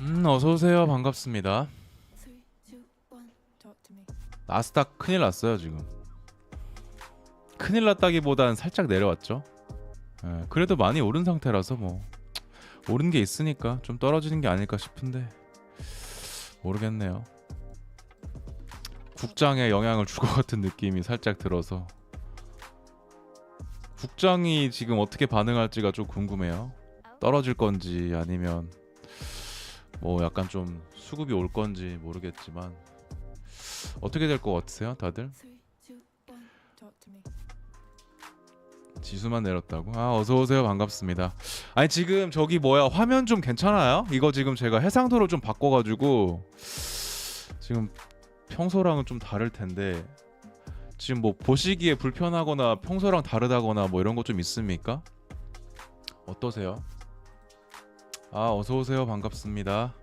음 어서 오세요 반갑습니다. 나스닥 큰일 났어요 지금. 큰일 났다기보단 살짝 내려왔죠. 예, 그래도 많이 오른 상태라서 뭐 오른 게 있으니까 좀 떨어지는 게 아닐까 싶은데 모르겠네요. 국장에 영향을 줄 것 같은 느낌이 살짝 들어서 국장이 지금 어떻게 반응할지가 좀 궁금해요. 떨어질 건지 아니면 뭐 약간 좀 수급이 올 건지 모르겠지만 어떻게 될 것 같으세요, 다들? 지수만 내렸다고? 아 어서 오세요, 반갑습니다. 아니 지금 저기 뭐야 화면 좀 괜찮아요? 이거 지금 제가 해상도로 좀 바꿔가지고 지금 평소랑은 좀 다를 텐데 지금 뭐 보시기에 불편하거나 평소랑 다르다거나 뭐 이런 거좀 있습니까? 어떠세요? 아 어서 오세요, 반갑습니다.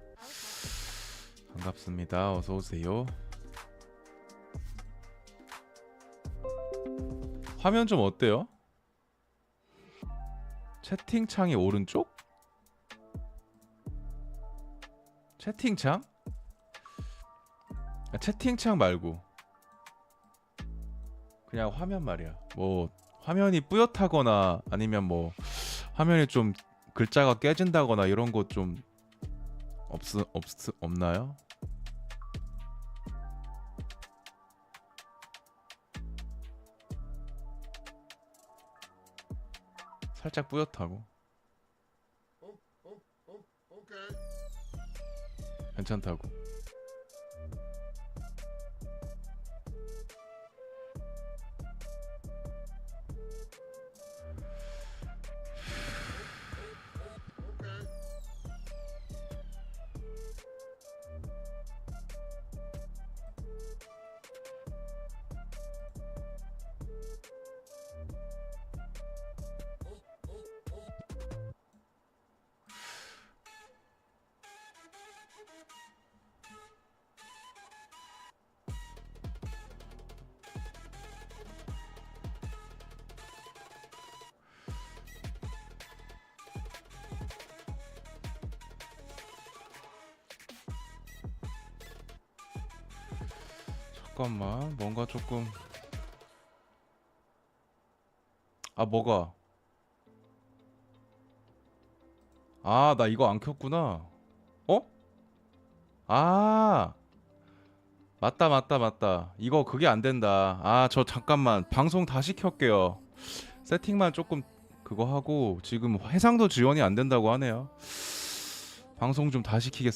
반갑습니다. 어서 오세요. 화면 좀 어때요? 채팅창이 오른쪽? 채팅창? 아, 채팅창 말고 그냥 화면 말이야. 뭐 화면이 뿌옇하거나 아니면 뭐 화면이 좀 글자가 깨진다거나 이런 거 좀 없, 없, 없나요? 살짝 뿌옇다고. 괜찮다고. 잠깐만. 뭔가 조금. 아 뭐가? 아 나 이거 안 켰구나. 어? 아. 맞다 맞다 맞다. 이거 그게 안 된다. 아 저 잠깐만. 방송 다시 켤게요. 세팅만 조금 그거 하고 지금 해상도 지원이 안 된다고 하네요. 방송 좀 다시 키겠습니다